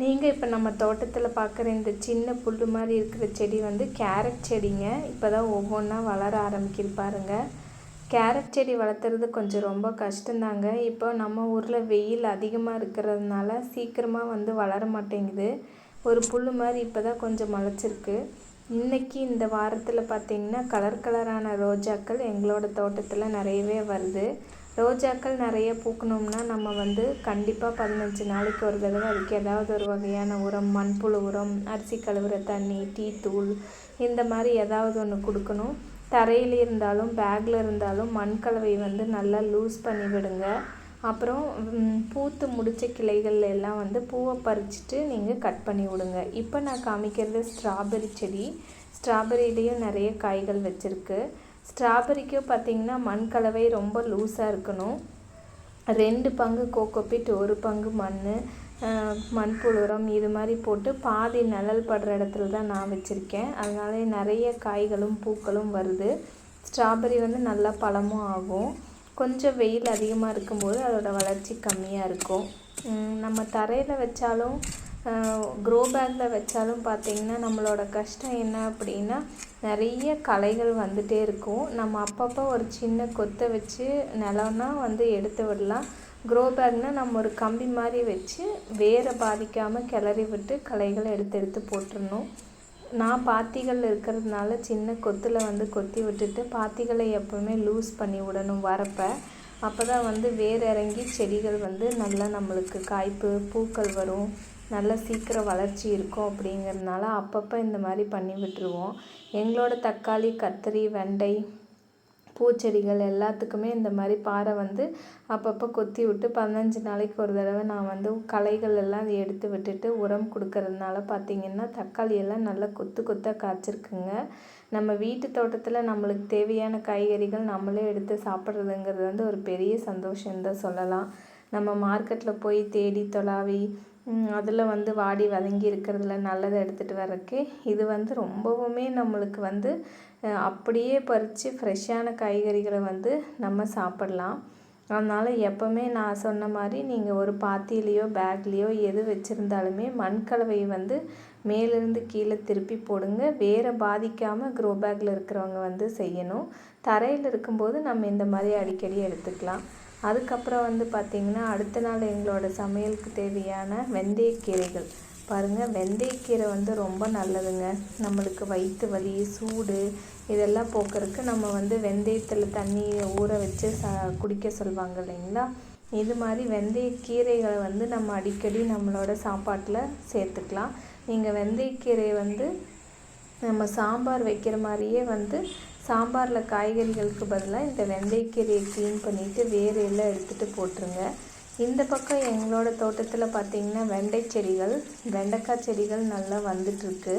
நீங்கள் இப்போ நம்ம தோட்டத்தில் பார்க்குற இந்த சின்ன புல் மாதிரி இருக்கிற செடி வந்து கேரட் செடிங்க. இப்போ தான் ஒவ்வொன்றா வளர ஆரம்பிக்குது பாருங்கள் கேரட் செடி வளர்த்துறது கொஞ்சம் ரொம்ப கஷ்டந்தாங்க இப்போ நம்ம ஊரில் வெயில் அதிகமாக இருக்கிறதுனால சீக்கிரமாக வந்து வளர மாட்டேங்குது. ஒரு புல் மாதிரி இப்போ தான் கொஞ்சம் முளைச்சிருக்கு. இன்றைக்கி இந்த வாரத்தில் பார்த்திங்கன்னா கலர் கலரான ரோஜாக்கள் எங்களோட தோட்டத்தில் நிறையவே வருது. ரோஜாக்கள் நிறைய பூக்கணும்னா நம்ம வந்து கண்டிப்பாக பதினஞ்சு நாளைக்கு ஒரு தடவை அதுக்கு ஏதாவது ஒரு வகையான உரம் மண்புழு உரம் அரிசி கழுவுற தண்ணி டீ தூள் இந்த மாதிரி ஏதாவது ஒன்று கொடுக்கணும். தரையில் இருந்தாலும் பேக்கில் இருந்தாலும் மண் கலவை வந்து நல்லா லூஸ் பண்ணி விடுங்க. அப்புறம் பூத்து முடித்த கிளைகள் எல்லாம் வந்து பூவை பறிச்சுட்டு நீங்கள் கட் பண்ணி விடுங்க. இப்போ நான் காமிக்கிறது ஸ்ட்ராபெரி செடி. ஸ்ட்ராபெரிலேயும் நிறைய காய்கள் வச்சுருக்கு. ஸ்ட்ராபெரிக்கும் பார்த்திங்கன்னா மண் கலவை ரொம்ப லூஸாக இருக்கணும். ரெண்டு பங்கு கோகோபிட் ஒரு பங்கு மண் மண்புழு உரம் இது மாதிரி போட்டு பாதி நிழல் படுற இடத்துல தான் நான் வச்சுருக்கேன். அதனால நிறைய காய்களும் பூக்களும் வருது. ஸ்ட்ராபெரி வந்து நல்லா பழமும் ஆகும். கொஞ்சம் வெயில் அதிகமாக இருக்கும்போது அதோடய வளர்ச்சி கம்மியாக இருக்கும். நம்ம தரையில் வச்சாலும் க்ரோ பேக்கில் வச்சாலும் பார்த்திங்கன்னா நம்மளோட கஷ்டம் என்ன அப்படின்னா நிறைய களைகள் வந்துகிட்டே இருக்கும். நம்ம அப்பப்போ ஒரு சின்ன கொத்தை வச்சு நிலம்னா வந்து எடுத்து விடலாம். க்ரோ பேக்னால் நம்ம ஒரு கம்பி மாதிரி வச்சு வேரை பாதிக்காமல் கிளறி விட்டு களைகளை எடுத்து எடுத்து போட்டுடணும். நான் பாத்திகள் இருக்கிறதுனால சின்ன கொத்தில் வந்து கொத்தி விட்டுட்டு பாத்திகளை எப்போவுமே லூஸ் பண்ணி விடணும் வரப்போ. அப்போ தான் வந்து வேர் இறங்கி செடிகள் வந்து நல்லா நம்மளுக்கு காய்ப்பு பூக்கள் வரும். நல்ல சீக்கிரம் வளர்ச்சி இருக்கும் அப்படிங்கிறதுனால அப்பப்போ இந்த மாதிரி பண்ணி விட்டுருவோம். எங்களோட தக்காளி கத்திரி வெண்டை பூச்செடிகள் எல்லாத்துக்குமே இந்த மாதிரி பாறை வந்து அப்பப்போ கொத்தி விட்டு பதினஞ்சு நாளைக்கு ஒரு தடவை நான் வந்து களைகள் எல்லாம் எடுத்து விட்டுட்டு உரம் கொடுக்கறதுனால பார்த்திங்கன்னா தக்காளி எல்லாம் நல்லா கொத்து கொத்தாக காய்ச்சிருக்குங்க. நம்ம வீட்டு தோட்டத்தில் நம்மளுக்கு தேவையான காய்கறிகள் நம்மளே எடுத்து சாப்பிட்றதுங்கிறது வந்து ஒரு பெரிய சந்தோஷம்தான் சொல்லலாம். நம்ம மார்க்கெட்டில் போய் தேடி தொலாவி அதில் வந்து வாடி வதங்கி இருக்கிறதுல நல்லதை எடுத்துகிட்டு வர்றதுக்கு இது வந்து ரொம்பவுமே நம்மளுக்கு வந்து அப்படியே பறித்து ஃப்ரெஷ்ஷான காய்கறிகளை வந்து நம்ம சாப்பிட்லாம். அதனால் எப்போவுமே நான் சொன்ன மாதிரி நீங்கள் ஒரு பாத்திலேயோ பேக்லேயோ எது வச்சுருந்தாலுமே மண்கலவையை வந்து மேலேருந்து கீழே திருப்பி போடுங்க. வேறு பாதிக்காமல் க்ரோ பேக்கில் இருக்கிறவங்க வந்து செய்யணும். தரையில் இருக்கும்போது நம்ம இந்த மாதிரி அடிக்கடி எடுத்துக்கலாம். அதுக்கப்புறம் வந்து பார்த்திங்கன்னா அடுத்த நாள் எங்களோட சமையலுக்கு தேவையான வெந்தயக்கீரைகள். பாருங்கள் வெந்தயக்கீரை வந்து ரொம்ப நல்லதுங்க. நம்மளுக்கு வயிற்று வலி சூடு இதெல்லாம் போக்குறதுக்கு நம்ம வந்து வெந்தயத்தில் தண்ணியை ஊற வச்சு ச குடிக்க சொல்லுவாங்க இல்லைங்களா? இது மாதிரி வெந்தயக்கீரைகளை வந்து நம்ம அடிக்கடி நம்மளோட சாப்பாட்டில் சேர்த்துக்கலாம். நீங்கள் வெந்தயக்கீரையை வந்து நம்ம சாம்பார் வைக்கிற மாதிரியே வந்து சாம்பாரில் காய்கறிகளுக்கு பதிலாக இந்த வெந்தயக்கீரையை க்ளீன் பண்ணிவிட்டு வேறு எல்லாம் எடுத்துகிட்டு போட்டுருங்க. இந்த பக்கம் எங்களோட தோட்டத்தில் பார்த்திங்கன்னா வெண்டை செடிகள் வெண்டைக்காய் செடிகள் நல்லா வந்துட்டுருக்கு.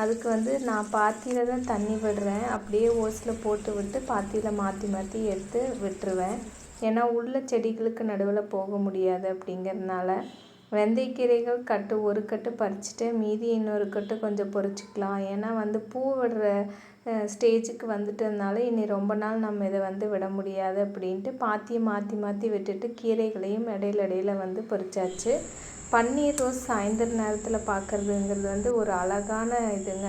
அதுக்கு வந்து நான் பாத்தியில் தான் தண்ணி விடுறேன். அப்படியே ஓஸில் போட்டு விட்டு பாத்தியில் மாற்றி மாற்றி எடுத்து விட்டுருவேன். ஏன்னா உள்ள செடிகளுக்கு நடுவில் போக முடியாது அப்படிங்கிறதுனால. வெந்தயக்கீரைகள் கட்டு ஒரு கட்டு பறிச்சுட்டு மீதி இன்னொரு கட்டு கொஞ்சம் பொறிச்சிக்கலாம். ஏன்னா வந்து பூ விடுற ஸ்டேஜுக்கு வந்துட்டதுனால இனி ரொம்ப நாள் நம்ம இதை வந்து விட முடியாது அப்படின்ட்டு பாத்தியை மாற்றி மாற்றி விட்டுட்டு கீரைகளையும் இடையில இடையில வந்து பறிச்சாச்சு பன்னீர் ரோஸ் சாயந்தர நேரத்தில் பார்க்குறதுங்கிறது வந்து ஒரு அழகான இதுங்க.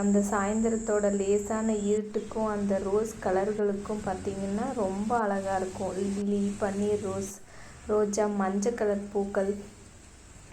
அந்த சாயந்தரத்தோட லேசான இருட்டுக்கும் அந்த ரோஸ் கலர்களுக்கும் பார்த்திங்கன்னா ரொம்ப அழகாக இருக்கும். லில்லி பன்னீர் ரோஸ் ரோஜா மஞ்சள் கலர் பூக்கள்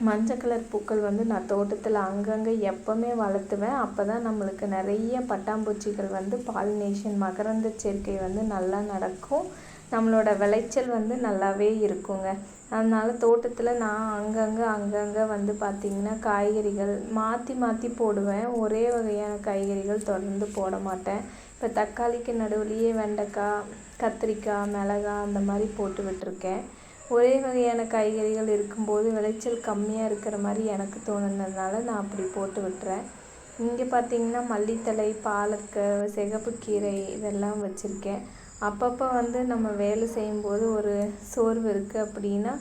மஞ்சள் கலர் பூக்கள் வந்து நான் தோட்டத்தில் அங்கங்கே எப்போவுமே வளர்த்துவேன். அப்போ தான் நம்மளுக்கு நிறைய பட்டாம்பூச்சிகள் வந்து பாலினேஷன் மகரந்த சேர்க்கை வந்து நல்லா நடக்கும். நம்மளோட விளைச்சல் வந்து நல்லாவே இருக்குங்க. அதனால் தோட்டத்தில் நான் அங்கங்கே அங்கங்கே வந்து பார்த்திங்கன்னா காய்கறிகள் மாற்றி மாற்றி போடுவேன். ஒரே வகையான காய்கறிகள் தொடர்ந்து போட மாட்டேன். இப்போ தக்காளிக்கு நடுவுலேயே வெண்டைக்காய் கத்திரிக்காய் மிளகா அந்த மாதிரி போட்டு விட்டுருக்கேன். ஒரே வகையான காய்கறிகள் இருக்கும்போது விளைச்சல் கம்மியாக இருக்கிற மாதிரி எனக்கு தோணுனதுனால நான் அப்படி போட்டு விட்டுறேன். இங்கே பார்த்திங்கன்னா மல்லித்தழை பாலக்கு சிகப்புக்கீரை இதெல்லாம் வச்சுருக்கேன். அப்பப்போ வந்து நம்ம வேலை செய்யும்போது ஒரு சோர்வு இருக்குது அப்படின்னா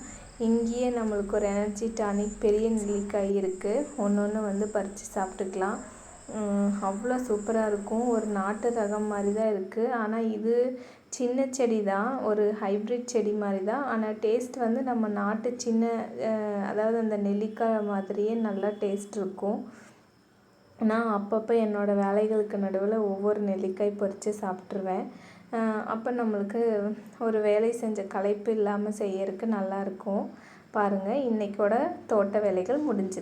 இங்கேயே நம்மளுக்கு ஒரு எனர்ஜி டானிக் பெரிய நெல்லிக்காய் இருக்குது ஒன்று ஒன்று வந்து பறித்து சாப்பிட்டுக்கலாம். அவ்வளோ சூப்பராக இருக்கும். ஒரு நாட்டு ரகம் மாதிரி தான் இருக்குது ஆனால் இது சின்ன செடி தான் ஒரு ஹைப்ரிட் செடி மாதிரி தான். ஆனால் டேஸ்ட் வந்து நம்ம நாட்டு சின்ன அதாவது அந்த நெல்லிக்காய் மாதிரியே நல்லா டேஸ்ட் இருக்கும். நான் அப்பப்போ என்னோடய வேலைகளுக்கு நடுவில் ஒவ்வொரு நெல்லிக்காய் பறித்து சாப்பிட்ருவேன் அப்போ நம்மளுக்கு ஒரு வேலை செஞ்ச களைப்பு இல்லாமல் செய்யறதுக்கு நல்லாயிருக்கும் பாருங்கள் இன்றைக்கோட தோட்ட வேலைகள் முடிஞ்சுது